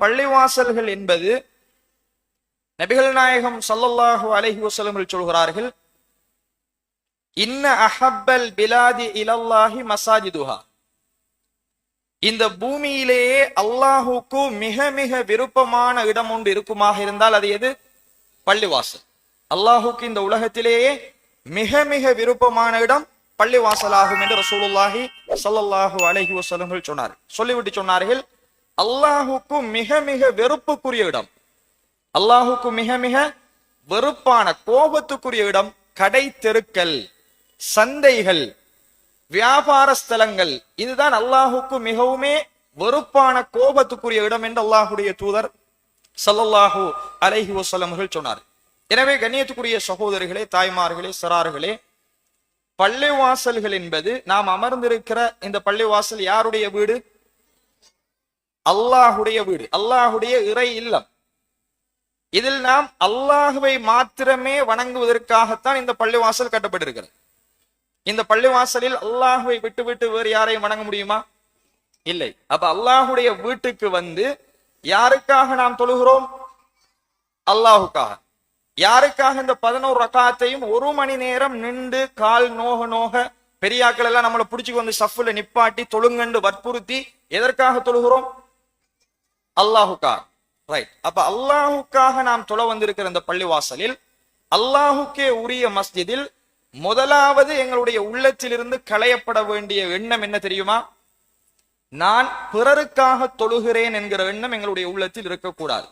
பள்ளிவாசல்கள் என்பது நபிகள் நாயகம் சல்லல்லாஹு அலஹி வசலமில் சொல்கிறார்கள் இன்ன அஹப்பல் பிலாதி இலல்லாஹி மசாஜிதுஹா இந்த பூமியிலேயே அல்லாஹுக்கு மிக மிக விருப்பமான இடம் ஒன்று இருக்குமாக இருந்தால் அது எது? பள்ளிவாசல். அல்லாஹுக்கு இந்த உலகத்திலேயே மிக மிக விருப்பமான இடம் பள்ளிவாசலாகும் என்று ரசூலுல்லாஹி சல்லாஹூ அலஹி வசலங்கள் சொன்னார்கள். சொல்லிவிட்டு சொன்னார்கள் அல்லாஹுக்கு மிக மிக வெறுப்புக்குரிய இடம். அல்லாஹுக்கு மிக மிக வெறுப்பான கோபத்துக்குரிய இடம் கடை தெருக்கள் சந்தைகள் வியாபார ஸ்தலங்கள். இதுதான் அல்லாஹுக்கு மிகவுமே வெறுப்பான கோபத்துக்குரிய இடம் என்று அல்லாஹுடைய தூதர் சல்லல்லாஹு அலைஹி வஸல்லம் அவர்கள் சொன்னார். எனவே கண்ணியத்துக்குரிய சகோதரிகளே தாய்மார்களே சிறார்களே பள்ளிவாசல்கள் என்பது நாம் அமர்ந்திருக்கிற இந்த பள்ளிவாசல் யாருடைய வீடு? அல்லாஹுடைய வீடு அல்லாஹுடைய இறை இல்லம். இதில் நாம் அல்லாஹுவை மாத்திரமே வணங்குவதற்காகத்தான் இந்த பள்ளிவாசல் கட்டப்பட்டிருக்கிறது. இந்த பள்ளிவாசலில் அல்லாஹுவை விட்டு விட்டு வேறு யாரையும் வணங்க முடியுமா? இல்லை. அப்ப அல்லாஹுடைய வீட்டுக்கு வந்து யாருக்காக நாம் தொழுகிறோம்? அல்லாஹுக்காக. யாருக்காக இந்த பதினோரு ரக்காத்தையும் ஒரு மணி நேரம் நின்று கால் நோக நோக பெரியாக்கள் எல்லாம் நம்மளை பிடிச்சிக்கு வந்து சஃப்ல நிப்பாட்டி தொழுங்கண்டு வற்புறுத்தி எதற்காக தொழுகிறோம்? அல்லாஹுக்காக. ரைட் அப்ப அல்லாஹுக்காக நாம் தொழ வந்திருக்கிற இந்த பள்ளிவாசலில் அல்லாஹுக்கே உரிய மஸ்ஜிதில் முதலாவது எங்களுடைய உள்ளத்திலிருந்து களையப்பட வேண்டிய எண்ணம் என்ன தெரியுமா? நான் பிறருக்காக தொழுகிறேன் என்கிற எண்ணம் எங்களுடைய உள்ளத்தில் இருக்கக்கூடாது.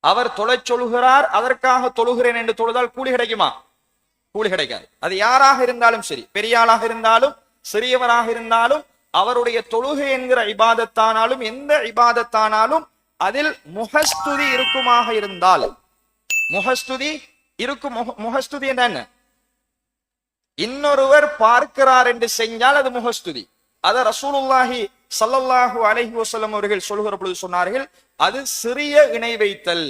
அவர் தொலை சொல்கிறார் அதற்காக தொழுகிறேன் என்று தொழுதால் கூலி கிடைக்குமா? கூலி கிடைக்காது. அது யாராக இருந்தாலும் சரி. பெரியாளாக இருந்தாலும் சிறியவராக இருந்தாலும் அவருடைய தொழுகை என்கிற இபாதத்தானாலும் எந்த இபாதத்தானாலும் அதில் முகஸ்துதி இருக்குமாக இருந்தால் முகஸ்துதி இருக்கும் முகஸ்துதி என்ன? இன்னொருவர் பார்க்கிறார் என்று செஞ்சால் அது முகஸ்துதி. அத ரசூலுல்லாஹி சல்லல்லாஹு அலஹி வசலம் அவர்கள் சொல்கிற பொழுது சொன்னார்கள் அது சிறிய இணை வைத்தல்.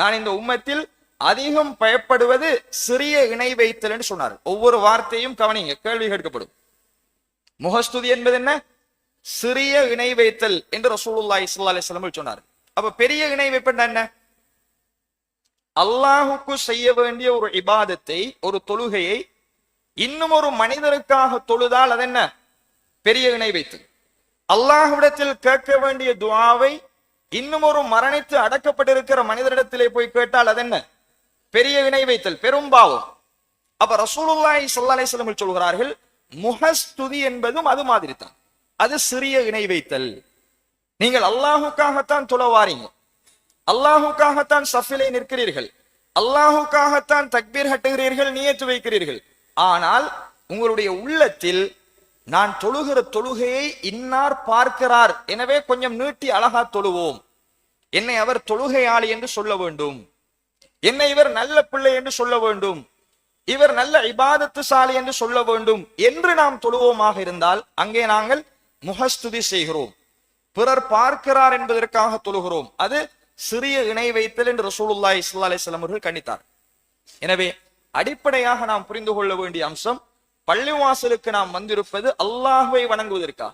நான் இந்த உம்மத்தில் அதிகம் பயப்படுவது சிறிய இணை வைத்தல் என்று சொன்னார் ஒவ்வொரு வார்த்தையும் கவனிங்க கேள்வி கேட்கப்படும். முகஸ்துதி என்பது என்ன? சிறிய இணை வைத்தல் என்று ரசூலுல்லா இஸ்லா அலைஹி வஸல்லம் சொன்னார். அப்ப பெரிய இணை வைப்பேன் என்ன? அல்லாஹுக்கு செய்ய வேண்டிய ஒரு இபாதத்தை ஒரு தொழுகையை இன்னும் ஒரு மனிதருக்காக தொழுதால் அது என்ன? பெரிய இணை வைத்து அல்லாஹுவிடத்தில் கேட்க வேண்டிய துவாவை இன்னும் ஒரு மரணித்து அடக்கப்பட்டிருக்கிற மனிதரிடத்திலே போய் கேட்டால் அது என்ன? பெரிய இணை வைத்தல் பெரும்பாவம் அப்ப ரசூலுல்லாய் ஸல்லல்லாஹு அலைஹி சொல்கிறார்கள் முகஸ்துதி என்பதும் அது மாதிரி தான் அது சிறிய இணை வைத்தல். நீங்கள் அல்லாஹுக்காகத்தான் துளவாரீங்க. அல்லாஹுக்காகத்தான் சஃபிலே நிற்கிறீர்கள். அல்லாஹுக்காகத்தான் தக்பீர் ஹட்டுகிறீர்கள் நியத்து வைக்கிறீர்கள். ஆனால் உங்களுடைய உள்ளத்தில் நான் தொழுகிற தொழுகையை இன்னார் பார்க்கிறார். எனவே கொஞ்சம் நீட்டி அழகா தொழுவோம். என்னை அவர் தொழுகையாளி என்று சொல்ல வேண்டும். என்னை இவர் நல்ல பிள்ளை என்று சொல்ல வேண்டும். இவர் நல்ல இபாதத்துசாலி என்று சொல்ல வேண்டும் என்று நாம் தொழுவோமாக இருந்தால் அங்கே நாங்கள் முகஸ்துதி செய்கிறோம். பிறர் பார்க்கிறார் என்பதற்காக தொழுகிறோம். அது சிறிய இணை வைத்தல் என்று ரசூலுல்லாஹி இஸ்லா அலிஸ்லாம் அவர்கள் கண்டித்தார். எனவே அடிப்படையாக நாம் புரிந்து கொள்ள வேண்டிய அம்சம் பள்ளிவாசலுக்கு நாம் வந்திருப்பது அல்லாஹுவை வணங்குவதற்கா?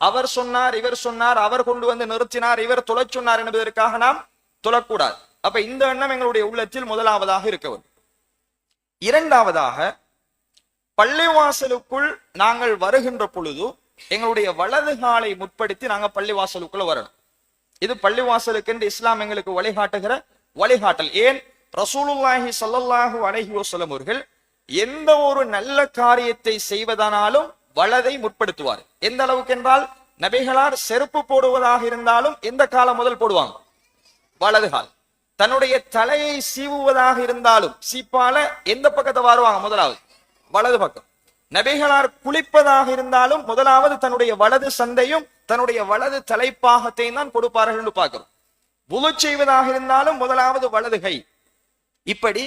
அவர் சொன்னார் இவர் சொன்னார் அவர் கொண்டு வந்து நிறுத்தினார் இவர் தொலை சொன்னார் என்பதற்காக நாம் தொழக்கூடாது. அப்ப இந்த எண்ணம் எங்களுடைய உள்ளத்தில் முதலாவதாக இருக்க வேண்டும். இரண்டாவதாக பள்ளிவாசலுக்குள் நாங்கள் வருகின்ற பொழுது எங்களுடைய வலது காலை முற்படுத்தி நாங்க பள்ளிவாசலுக்குள்ள வரணும். இது பள்ளிவாசலுக்கு என்று இஸ்லாம் எங்களுக்கு வழிகாட்டுகிற வழிகாட்டல். ஏன்? ரசூலுல்லாஹி சல்லல்லாஹு அலைஹி வஸல்லம் அவர்கள் எந்த ஒரு நல்ல காரியத்தை செய்வதானாலும் வலதை முற்படுத்துவார். எந்த அளவுக்கு என்றால் நபிகளார் செருப்பு போடுவதாக இருந்தாலும் எந்த காலம் முதல் போடுவாங்க? வலது கால். தன்னுடைய தலையை சீவுவதாக இருந்தாலும் சீப்பால எந்த பக்கத்தை வாருவாங்க? முதலாவது வலது பக்கம். நபிகளார் குளிப்பதாக இருந்தாலும் முதலாவது தன்னுடைய வலது சந்தையும் தன்னுடைய வலது தலைப்பாகத்தையும் தான் கொடுப்பார்கள் என்று பார்க்கிறோம். புலு செய்வதாக இருந்தாலும் முதலாவது வலது கை. இப்படி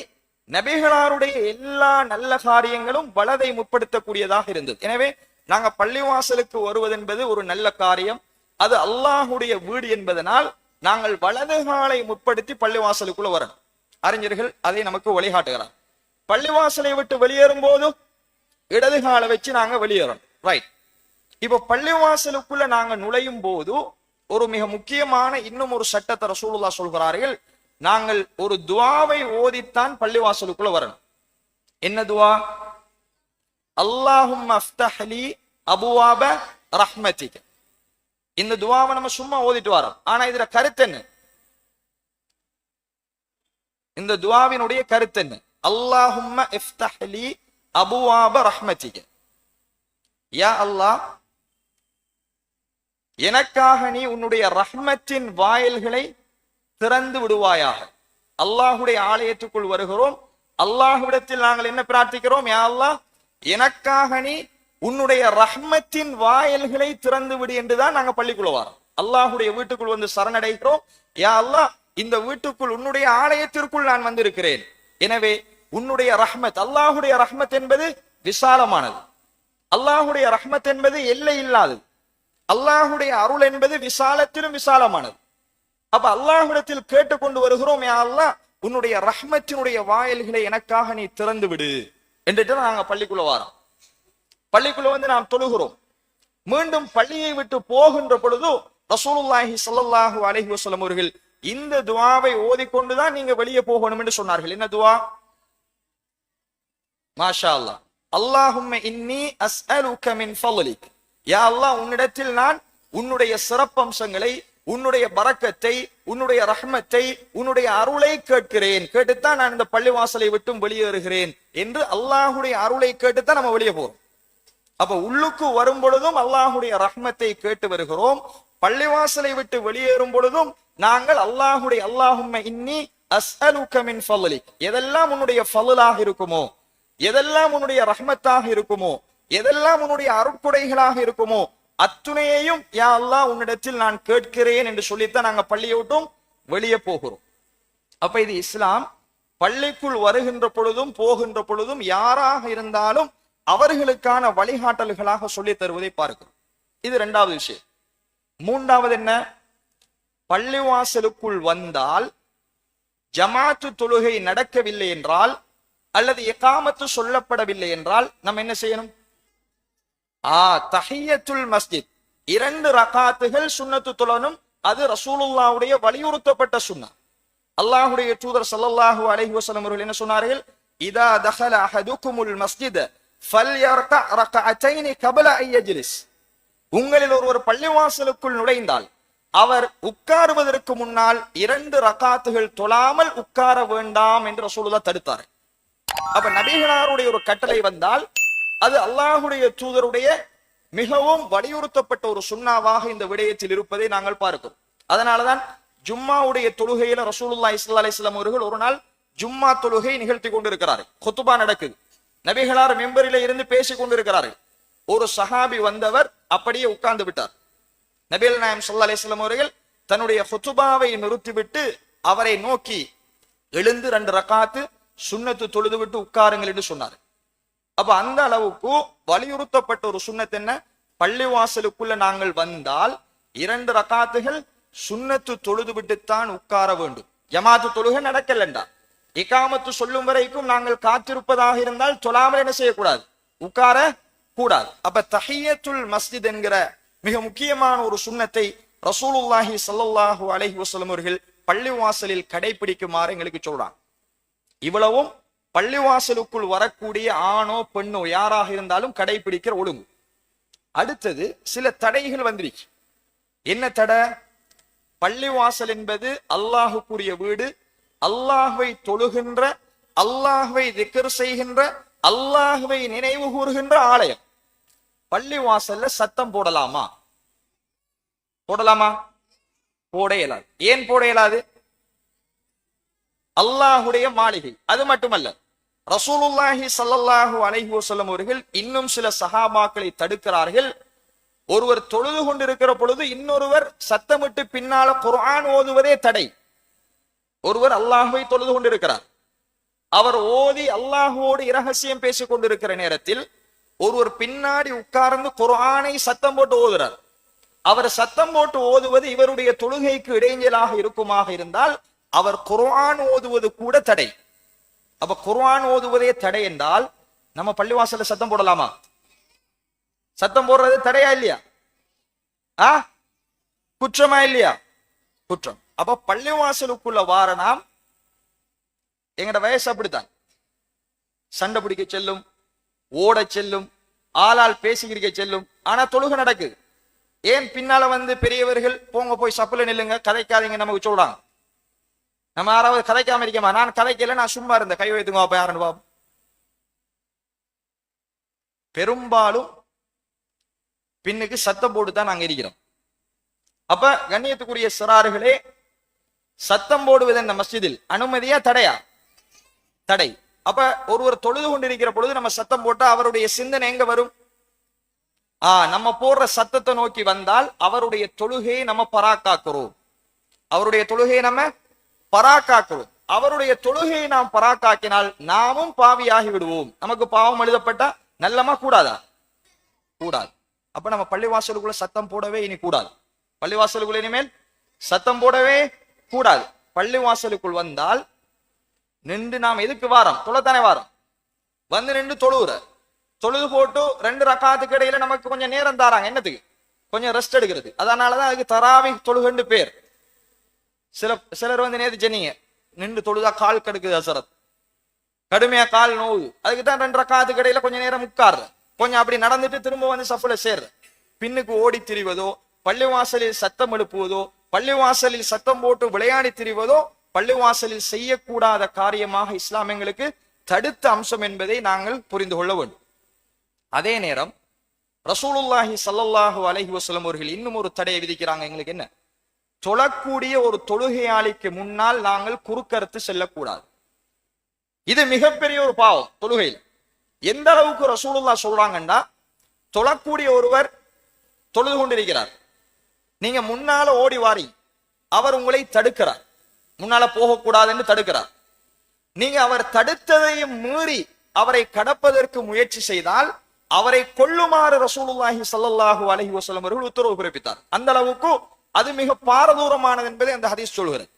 நபிகளாருடைய எல்லா நல்ல காரியங்களும் வலதை முற்படுத்தக்கூடியதாக இருந்தது. எனவே நாங்க பள்ளிவாசலுக்கு வருவது என்பது ஒரு நல்ல காரியம். அது அல்லாஹுடைய வீடு என்பதனால் நாங்கள் வலது காலை முற்படுத்தி பள்ளிவாசலுக்குள்ள வரணும். அறிஞர்கள் அதை நமக்கு வழிகாட்டுகிறார். பள்ளிவாசலை விட்டு வெளியேறும் போது இடது காலை வச்சு நாங்க வெளியேறணும். ரைட் இப்ப பள்ளிவாசலுக்குள்ள நாங்க நுழையும் போது ஒரு மிக முக்கியமான இன்னும் ஒரு சட்டத்தை ரசூலுல்லா சொல்கிறார்கள். நாங்கள் ஒரு துவாவை ஓதித்தான் பள்ளிவாசலுக்குள்ள வரணும். என்ன துவா? அல்லாஹும் அஃப்தஹ்லி அபுவாப ரஹ்மதிக இந்த துவாவை நம்ம சும்மா ஓதிட்டு வரோம். ஆனா இதுல கருத்து என்ன? இந்த துவாவினுடைய கருத்து என்ன? அல்லாஹும் இஃப்தஹ்லி அபுவாப ரஹ்மதிக யா அல்லாஹ் எனக்காக நீ உன்னுடைய ரஹ்மத்தின் வாயில்களை திறந்து விடுவாயாக. அல்லாஹுடைய ஆலயத்துக்குள் வருகிறோம். அல்லாஹுவிடத்தில் நாங்கள் என்ன பிரார்த்திக்கிறோம்? யா அல்லாஹ் எனக்காக நீ உன்னுடைய ரஹ்மத்தின் வாயல்களை திறந்து விடு என்றுதான் நாங்க பள்ளிக்குள்ள வரோம். அல்லாஹுடைய வீட்டுக்குள் வந்து சரணடைகிறோம். யா அல்லாஹ் இந்த வீட்டுக்குள் உன்னுடைய ஆலயத்திற்குள் நான் வந்திருக்கிறேன். எனவே உன்னுடைய ரஹ்மத் அல்லாஹுடைய ரஹ்மத் என்பது விசாலமானது. அல்லாஹுடைய ரஹ்மத் என்பது எல்லை இல்லாதது. அல்லாஹுடைய அருள் என்பது விசாலத்திலும் விசாலமானது. அப்ப அல்லாஹுடத்தில் கேட்டுக்கொண்டு வருகிறோம் யா அல்லாஹ் உன்னுடைய ரஹ்மத்தினுடைய வாயில்களை எனக்காக நீ திறந்து விடு. என்றுட்டு நாங்க பள்ளிக்குள்ள வரோம். பள்ளிக்குள்ள வந்து நாம் தொழுகிறோம். மீண்டும் பள்ளியை விட்டு போகின்ற பொழுது ரசூலுல்லாஹி சல்லாஹூ அலஹி வசலம் அவர்கள் இந்த துவாவை ஓதிக்கொண்டுதான் நீங்க வெளியே போகணும் என்று சொன்னார்கள். என்ன துவா? மாஷா அல்லாஹ் அல்லாஹும்ம இன்னி அஸ்அலுக மின் ஃபضلிக் யா அல்லாஹ் உன்னிடத்தில் நான் உன்னுடைய சிறப்பம்சங்களை உன்னுடைய பறக்கத்தை உன்னுடைய ரஹ்மத்தை உன்னுடைய அருளை கேட்கிறேன். கேட்டுத்தான் நான் இந்த பள்ளிவாசலை விட்டும் வெளியேறுகிறேன் என்று அல்லாஹுடைய அருளை கேட்டுத்தான் நம்ம வெளியே போறோம். அப்ப உள்ளுக்கு வரும் பொழுதும் அல்லாஹுடைய ரஹ்மத்தை கேட்டு வருகிறோம். பள்ளிவாசலை விட்டு வெளியேறும் பொழுதும் நாங்கள் அல்லாஹுடைய அல்லாஹும் இன்னி அஸ்அலுக்கமின் ஃபலி எதெல்லாம் உன்னுடைய ஃபலாக இருக்குமோ எதெல்லாம் உன்னுடைய ரஹ்மத்தாக இருக்குமோ எதெல்லாம் உன்னுடைய அருட்கொடைகளாக இருக்குமோ அத்துணையையும் யா அல்லா உன்னிடத்தில் நான் கேட்கிறேன் என்று சொல்லித்தான் நாங்க பள்ளியை விட்டும் வெளியே போகிறோம். அப்ப இது இஸ்லாம். பள்ளிக்குள் வருகின்ற பொழுதும் போகின்ற பொழுதும் யாராக இருந்தாலும் அவர்களுக்கான வழிகாட்டல்களாக சொல்லித் தருவதை பார்க்கிறோம். இது ரெண்டாவது விஷயம். மூன்றாவது என்ன? பள்ளிவாசலுக்குள் வந்தால் ஜமாத்து தொழுகை நடக்கவில்லை என்றால் அல்லது எகாமத்து சொல்லப்படவில்லை என்றால் நம்ம என்ன செய்யணும்? ஆ தஹியத்துல் மஸ்ஜித். இரண்டு ரகாத்துகள் சுண்ணத்து தொழனும் அது ரசூலுல்லாவுடைய வலியுறுத்தப்பட்ட சுண்ணா. அல்லாஹுடைய தூதர் ஸல்லல்லாஹு அலஹி வசலம் அவர்கள் என்ன சொன்னார்கள்? இதா தஹல அஹதுக்குமுல் மஸ்ஜித உங்களில் ஒருவர் பள்ளிவாசலுக்குள் நுழைந்தால் அவர் உட்காருவதற்கு முன்னால் இரண்டு ரகாத்துகள் தொழாமல் உட்கார வேண்டாம் என்று ரசூலுல்லாஹ் தடுத்தார். அப்ப நபிகளாருடைய ஒரு கட்டளை வந்தால் அது அல்லாஹுடைய தூதருடைய மிகவும் வலியுறுத்தப்பட்ட ஒரு சுண்ணாவாக இந்த விடயத்தில் இருப்பதை நாங்கள் பார்க்கிறோம். அதனாலதான் ஜும்மாவுடைய தொழுகையில ரசூலுல்லா இஸ்லா அலிஸ்லாம் அவர்கள் ஒரு நாள் ஜும்மா தொழுகை நிகழ்த்தி கொண்டிருக்கிறார் கொத்துபா நடக்குது. நபிகளார் மெம்பரில இருந்து பேசிக் கொண்டிருக்கிறார்கள். ஒரு சஹாபி வந்தவர் அப்படியே உட்கார்ந்து விட்டார். நபிகள் நாயம் ஸல்லல்லாஹு அலிஸ்லாம் அவர்கள் தன்னுடைய ஹுத்துபாவை நிறுத்திவிட்டு அவரை நோக்கி எழுந்து ரெண்டு ரக்காத்து சுண்ணத்து தொழுது விட்டு உட்காருங்கள் என்று சொன்னார். அப்ப அந்த அளவுக்கு வலியுறுத்தப்பட்ட ஒரு சுன்னத் என்ன? பள்ளிவாசலுக்குள்ள நாங்கள் வந்தால் இரண்டு ரக்காத்துகள் சுண்ணத்து தொழுது விட்டுத்தான் உட்கார வேண்டும். ஜமாத்து தொழுகை நடக்கலண்டா. இக்காமத்து சொல்லும் வரைக்கும் நாங்கள் காத்திருப்பதாக இருந்தால் சொல்லாமல் என்ன செய்யக்கூடாது? உட்கார கூடாது. அப்ப தஹியத்துல் மஸ்ஜித் என்கிற மிக முக்கியமான ஒரு சுண்ணத்தை ரசூலுல்லாஹி சல்லாஹு அலஹி வசலம் அவர்கள் பள்ளிவாசலில் கடைபிடிக்குமாறு எங்களுக்கு சொல்றாங்க. இவ்வளவும் பள்ளிவாசலுக்குள் வரக்கூடிய ஆணோ பெண்ணோ யாராக இருந்தாலும் கடைபிடிக்கிற ஒழுங்கு. அடுத்தது சில தடைகள் வந்துருச்சு. என்ன தடை? பள்ளிவாசல் என்பது அல்லாஹுக்குரிய வீடு அல்லாஹுவை தொழுகின்ற அல்லாஹுவை திக்கர் செய்கின்ற அல்லாஹுவை நினைவு கூறுகின்ற ஆலயம். பள்ளிவாசல்ல சத்தம் போடலாமா? போடலாமா? போட இயலாது. ஏன் போட இயலாது? அல்லாஹுடைய மாளிகை. அது மட்டுமல்ல ரசூலுல்லாஹி சல்லல்லாஹு அலைஹி வஸல்லம் அவர்கள் இன்னும் சில சஹாபாக்களை தடுக்கிறார்கள். ஒருவர் தொழுது கொண்டிருக்கிற பொழுது இன்னொருவர் சத்தமிட்டு பின்னால குர்ஆன் ஓதுவதே தடை. ஒருவர் அல்லாஹுவை தொழுது கொண்டிருக்கிறார். அவர் ஓதி அல்லாஹுவோடு இரகசியம் பேசிக் கொண்டிருக்கிற நேரத்தில் ஒருவர் பின்னாடி உட்கார்ந்து குர்ஆனை சத்தம் போட்டு ஓதுறார். அவர் சத்தம் போட்டு ஓதுவது இவருடைய தொழுகைக்கு இடைஞ்சலாக இருக்குமாக இருந்தால் அவர் குர்ஆன் ஓதுவது கூட தடை. அப்ப குர்ஆன் ஓதுவதே தடை என்றால் நம்ம பள்ளிவாசல்ல சத்தம் போடலாமா? சத்தம் போடுறது தடையா இல்லையா? ஆ? குற்றமா இல்லையா? குற்றம். அப்ப பள்ளிவாசலுக்குள்ள வார நாம் எங்கட வயசு அப்படித்தான். சண்டை பிடிக்க செல்லும் ஓட செல்லும் ஆளால் பேசிக்கிறிக்க செல்லும். ஆனா தொழுகை நடக்குது. ஏன் பின்னால வந்து பெரியவர்கள் போங்க போய் சப்புல நில்லுங்க கதைக்காதீங்க நமக்கு சொல்றாங்க. நம்ம யாராவது கதைக்காம இருக்கமா நான் கதைக்கல நான் சும்மா இருந்தேன். கை வைத்துங்க பாப்பா யாருன்னு பாப்போம். பெரும்பாலும் பின்னுக்கு சத்தம் போட்டு தான் நாங்க இருக்கிறோம். அப்ப கண்ணியத்துக்குரிய சிறார்களே சத்தம் போடுவது இந்த மஸ்ஜிதில் அனுமதியா தடையா? தடை. அப்ப ஒருவர் தொழுது கொண்டிருக்கிற பொழுது நம்ம சத்தம் போட்டா அவருடைய சிந்தனை எங்க வரும்? ஆ நம்ம போடுற சத்தத்தை நோக்கி வந்தால் அவருடைய தொழுகையை நம்ம பராக்காக்குறோம். அவருடைய தொழுகையை நம்ம பராக்காக்குறோம். அவருடைய தொழுகையை நாம் பராக்காக்கினால் நாமும் பாவியாகி விடுவோம். நமக்கு பாவம் எழுதப்பட்டா நல்லமா கூடாதா? கூடாது. அப்ப நம்ம பள்ளிவாசலுக்குள்ள சத்தம் போடவே இனி கூடாது. பள்ளிவாசலுக்குள்ள இனிமேல் சத்தம் போடவே கூடாது. பள்ளிவாசலுக்குள் வந்தால் நின்று நாம் எதுக்கு வாரம்? தொலைத்தானே வாரம். வந்து நின்று தொழுகிற தொழுது போட்டு ரெண்டு ரக்காத்துக்கு இடையில நமக்கு கொஞ்சம் நேரம் தாராங்க. என்னத்துக்கு? கொஞ்சம் ரெஸ்ட் எடுக்கிறது. அதனாலதான் அதுக்கு தராவி தொழுகண்டு பேர். சில சிலர் வந்து நேத்து சென்னீங்க. நின்று தொழுதா கால் கடுக்குது அசரத். கடுமையா கால் நோவு. அதுக்கு தான் ரெண்டு ரக்காத்துக்கு இடையில கொஞ்சம் நேரம் உட்கார்ற. கொஞ்சம் அப்படி நடந்துட்டு திரும்ப வந்து சப்புல சேர்ற. பின்னுக்கு ஓடி திரிவதோ பள்ளிவாசலில் சத்தம் எழுப்புவதோ பள்ளிவாசலில் சத்தம் போட்டு விளையாடி திரிவதோ பள்ளிவாசலில் செய்யக்கூடாத காரியமாக இஸ்லாம் எங்களுக்கு தடுத்த அம்சம் என்பதை நாங்கள் புரிந்து கொள்ள வேண்டும். அதே நேரம் ரசூலுல்லாஹி சல்லல்லாஹு அலஹி வசலம் அவர்கள் இன்னும் ஒரு தடையை விதிக்கிறாங்க. எங்களுக்கு என்ன? தொழக்கூடிய ஒரு தொழுகையாளிக்கு முன்னால் நாங்கள் குறுக்கறுத்து செல்லக்கூடாது. இது மிகப்பெரிய ஒரு பாவம் தொழுகையில். எந்த அளவுக்கு ரசூலுல்லா சொல்றாங்கன்னா தொழக்கூடிய ஒருவர் தொழுது கொண்டிருக்கிறார். நீங்க முன்னால ஓடி வாரி. அவர் உங்களை தடுக்கிறார். முன்னால போகக்கூடாதுன்னு தடுக்கிறார். நீங்க அவர் தடுத்ததையும் மீறி அவரை கடப்பதற்கு முயற்சி செய்தால் அவரை கொள்ளுமாறு ரசூலுல்லாஹி சல்லாஹு அலஹி வசலம் அவர்கள் உத்தரவு பிறப்பித்தார். அந்த அளவுக்கு அது மிக பாரதூரமானது என்பதை அந்த ஹதீஸ் சொல்கிறது.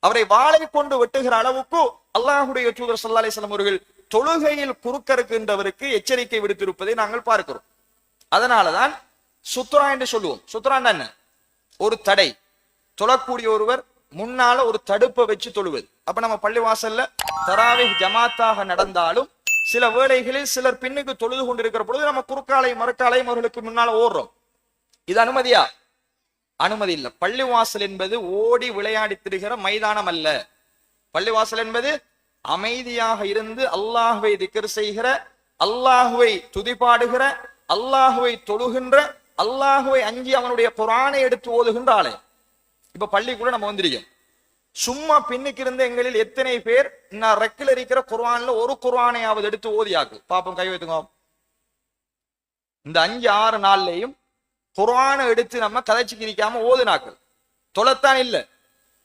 அவரை வாளை கொண்டு வெட்டுகிற அளவுக்கு அல்லாஹுடைய தூதர் சல்லா அலிஸ்லாம் அவர்கள் தொழுகையில் குறுக்கறுக்கின்றவருக்கு எச்சரிக்கை விடுத்திருப்பதை நாங்கள் பார்க்கிறோம். அதனாலதான் சுத்ரா என்று சொல்லுவோம். சுத்ரான் என்ன? ஒரு தடை. தொழக்கூடிய ஒருவர் முன்னால ஒரு தடுப்பை வச்சு தொழுவது. அப்ப நம்ம பள்ளிவாசல்ல தராவி ஜமாத்தாக நடந்தாலும் சில வேளைகளில் சிலர் பின்னுக்கு தொழுது கொண்டிருக்கிற பொழுது நம்ம குறுக்காலையும் மறுக்காலையும் அவர்களுக்கு முன்னால ஓடுறோம். இது அனுமதியா? அனுமதி இல்ல. பள்ளிவாசல் என்பது ஓடி விளையாடி திரிகிற மைதானம் அல்ல. பள்ளிவாசல் என்பது அமைதியாக இருந்து அல்லாஹுவை திக்கர் செய்கிற அல்லாஹுவை துதிபாடுகிற அல்லாஹுவை தொழுகின்ற அல்லாஹுவை அஞ்சி அவனுடைய குரானை எடுத்து ஓதுகின்றாளே. இப்ப இப்ப பள்ளிக்குள்ள நம்ம வந்திருக்கோம். சும்மா பின்னுக்கு இருந்த எங்களில் எத்தனை பேர் நான் ரெக்கில் இருக்கிற குர்ஆன்ல ஒரு குர்வானையாவது எடுத்து ஓதியாக்கு. பாப்போம் கை வைத்துங்க இந்த அஞ்சு ஆறு நாள்லயும் குர்வானை எடுத்து நம்ம கதைச்சுக்கு கிரிக்காம ஓதுனாக்கள். தொலைத்தான் இல்ல.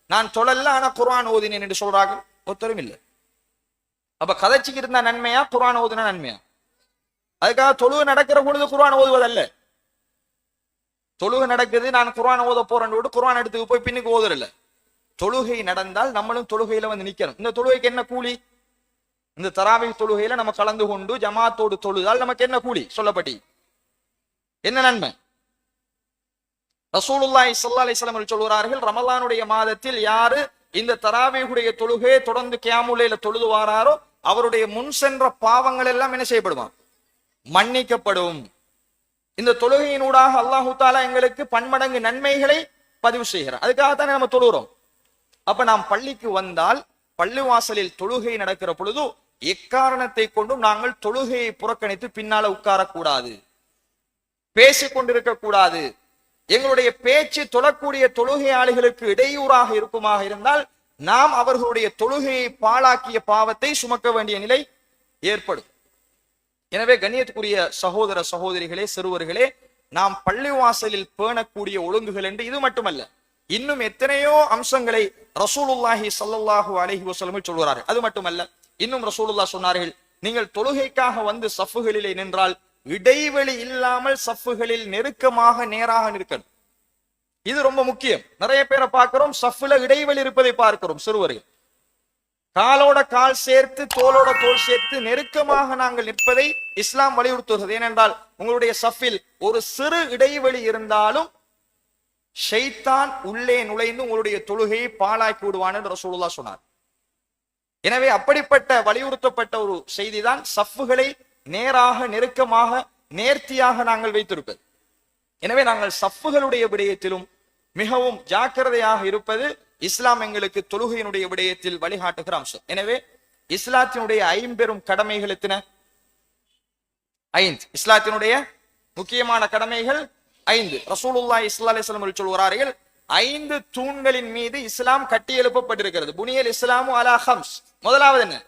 நான் தொழல்ல ஆனா குர்வான் ஓதினேன் என்று சொல்றாங்க ஒருத்தரும் இல்ல. அப்ப கதைச்சுக்கு இருந்தா நன்மையா? குர்வான் ஓதுனா நன்மையா? அதுக்காக தொழுவு நடக்கிற பொழுது குர்வான் ஓதுவதல்ல. தொழுகை நடக்குது நான் குரான் ஓத போறேன்னு விட்டு குரான் எடுத்து போய் பின்னுக்கு ஓதுறல. தொழுகை நடந்தால் நம்மளும் தொழுகையில வந்து நிக்கணும். இந்த தொழுகைக்கு என்ன கூலி? இந்த தராவி தொழுகையில நம்ம கலந்து கொண்டு ஜமாத்தோடு தொழுதால் நமக்கு என்ன கூலி? சொல்லப்பட்டி. என்ன நன்மை? ரசூலுல்லாய் சல்லா அலைஹி சொல்கிறார்கள் ரமலானுடைய மாதத்தில் யாரு இந்த தராவியுடைய தொழுகையை தொடர்ந்து கியாமுலையில தொழுது வாராரோ அவருடைய முன் சென்ற பாவங்கள் எல்லாம் என்ன செய்யப்படுவான் மன்னிக்கப்படும். இந்த தொழுகையினூடாக அல்லாஹு தாலா எங்களுக்கு பன்மடங்கு நன்மைகளை பதிவு செய்கிறார். அதுக்காகத்தானே நம்ம தொழுகிறோம் அப்ப நாம் பள்ளிக்கு வந்தால் பள்ளிவாசலில் தொழுகை நடக்கிற பொழுது எக்காரணத்தை கொண்டும் நாங்கள் தொழுகையை புறக்கணித்து பின்னால உட்காரக்கூடாது. பேசிக் கொண்டிருக்க கூடாது எங்களுடைய பேச்சு தொழக்கூடிய தொழுகையாளிகளுக்கு இடையூறாக இருக்குமாக இருந்தால் நாம் அவர்களுடைய தொழுகையை பாழாக்கிய பாவத்தை சுமக்க வேண்டிய நிலை ஏற்படும். எனவே கண்ணியத்துக்குரிய சகோதர சகோதரிகளே சிறுவர்களே நாம் பள்ளிவாசலில் பேணக்கூடிய ஒழுங்குகள் என்று இது மட்டுமல்ல இன்னும் எத்தனையோ அம்சங்களை ரசூலுல்லாஹி ஸல்லல்லாஹு அலஹி வசலமில் சொல்கிறார்கள். அது மட்டுமல்ல இன்னும் ரசூலுல்லாஹ் சொன்னார்கள் நீங்கள் தொழுகைக்காக வந்து சஃப்புகளிலே நின்றால் இடைவெளி இல்லாமல் சஃப்புகளில் நெருக்கமாக நேராக நிற்கணும். இது ரொம்ப முக்கியம். நிறைய பேரை பார்க்கிறோம் சஃப்புல இடைவெளி இருப்பதை பார்க்கிறோம் சிறுவர்கள். காலோட கால் சேர்த்து தோலோட தோல் சேர்த்து நெருக்கமாக நாங்கள் நிற்பதை இஸ்லாம் வலியுறுத்துகிறது. ஏனென்றால் உங்களுடைய சஃபில் ஒரு சிறு இடைவெளி இருந்தாலும் ஷைத்தான் உள்ளே நுழைந்து உங்களுடைய தொழுகையை பாழாக்கி விடுவான் என்று ரசூலுல்லாஹ் சொன்னார். எனவே அப்படிப்பட்ட வலியுறுத்தப்பட்ட ஒரு செய்திதான் சஃப்புகளை நேராக நெருக்கமாக நேர்த்தியாக நாங்கள் வைத்திருப்பது. எனவே நாங்கள் சஃப்புகளுடைய விடயத்திலும் மிகவும் ஜாக்கிரதையாக இருப்பது இஸ்லாம் எங்களுக்கு தொழுகையினுடைய விடயத்தில் வழிகாட்டுகிற அம்சம். எனவே இஸ்லாத்தினுடைய ஐம்பெரும் கடமைகள் எத்தனை? ஐந்து. இஸ்லாத்தினுடைய முக்கியமான கடமைகள் ஐந்து. ரசூலுல்லா இஸ்லா அலிஸ்லாம் சொல்கிறார்கள் ஐந்து தூண்களின் மீது இஸ்லாம் கட்டி எழுப்பப்பட்டிருக்கிறது புனியல் இஸ்லாமு அலா ஹம்ஸ். முதலாவது என்ன?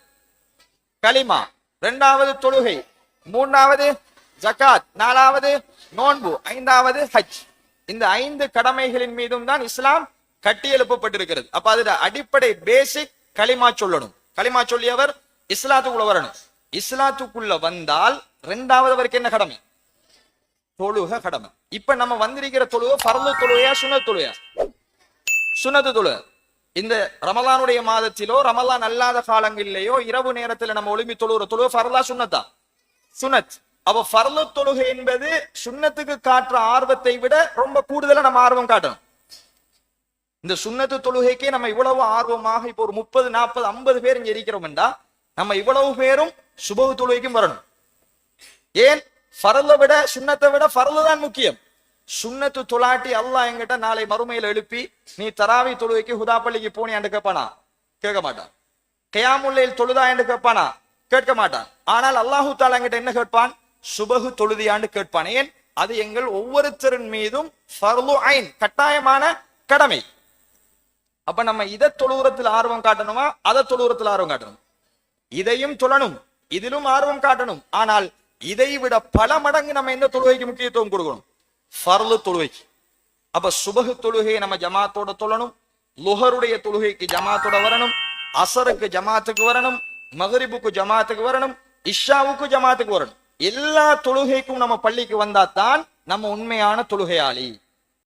கலிமா இரண்டாவது தொழுகை. மூன்றாவது ஜகாத் நாலாவது நோன்பு. ஐந்தாவது ஹஜ். இந்த ஐந்து கடமைகளின் மீதும் தான் இஸ்லாம் கட்டி எழுப்பப்பட்டிருக்கிறது அப்ப அதுல அடிப்படை பேசிக் களிமா சொல்லணும். களிமா சொல்லியவர் இஸ்லாத்துக்குள்ள வரணும். இஸ்லாத்துக்குள்ள வந்தால் ரெண்டாவது அவருக்கு என்ன கடமை? தொழுக கடமை. இப்ப நம்ம வந்திருக்கிற தொழுக பரந்து தொழுகையா சுனத் தொழுகையா? சுனத்து தொழுக. இந்த ரமலானுடைய மாதத்திலோ ரமலான் அல்லாத காலங்களிலேயோ இரவு நேரத்துல நம்ம ஒளிமி தொழுகிற தொழுக ஃபர்லா சுனத்தா சுனத் அப்ப ஃபர்லு தொழுகை என்பது சுண்ணத்துக்கு காட்டுற ஆர்வத்தை விட ரொம்ப கூடுதலா நம்ம ஆர்வம் காட்டணும். இந்த சுண்ணத்து தொழுகைக்கே நம்ம இவ்வளவு ஆர்வமாக இப்போ ஒரு முப்பது நாற்பது ஐம்பது பேர் இங்க இருக்கிறோம் என்றா நம்ம இவ்வளவு பேரும் சுபகு தொழுகைக்கும் வரணும். ஏன்? ஃபரலை விட சுண்ணத்தை விட ஃபரலு தான் முக்கியம். சுண்ணத்து தொலாட்டி அல்லாஹ் என்கிட்ட நாளை மறுமையில எழுப்பி நீ தராவி தொழுகைக்கு ஹுதாப்பள்ளிக்கு போனியான்னு கேட்பானா கேட்க மாட்டான். கயாமுல்லையில் தொழுதா என்று கேட்பானா கேட்க மாட்டான். ஆனால் அல்லாஹு தாலா என்கிட்ட என்ன கேட்பான்? சுபகு தொழுதியாண்டு கேட்பான். ஏன்? அது எங்கள் ஒவ்வொருத்தரின் மீதும் ஐன் கட்டாயமான கடமை. அப்ப நம்ம இதை தொழுவுறத்தில் ஆர்வம் காட்டணுமா? அதை தொழுவுறத்தில் ஆர்வம் காட்டணும். இதையும் தொழணும் இதிலும் ஆர்வம் காட்டணும். ஆனால் இதை விட பல மடங்கு நம்ம எந்த தொழுகைக்கு முக்கியத்துவம் கொடுக்கணும்? ஃபர்லு தொழுகைக்கு. அப்ப சுபகு தொழுகையை நம்ம ஜமாத்தோட தொழணும். லுஹருடைய தொழுகைக்கு ஜமாத்தோட வரணும். அசருக்கு ஜமாத்துக்கு வரணும். மகரிபுக்கு ஜமாத்துக்கு வரணும். இஷாவுக்கு ஜமாத்துக்கு வரணும். எல்லா தொழுகைக்கும் நம்ம பள்ளிக்கு வந்தா தான் நம்ம உண்மையான தொழுகையாளி.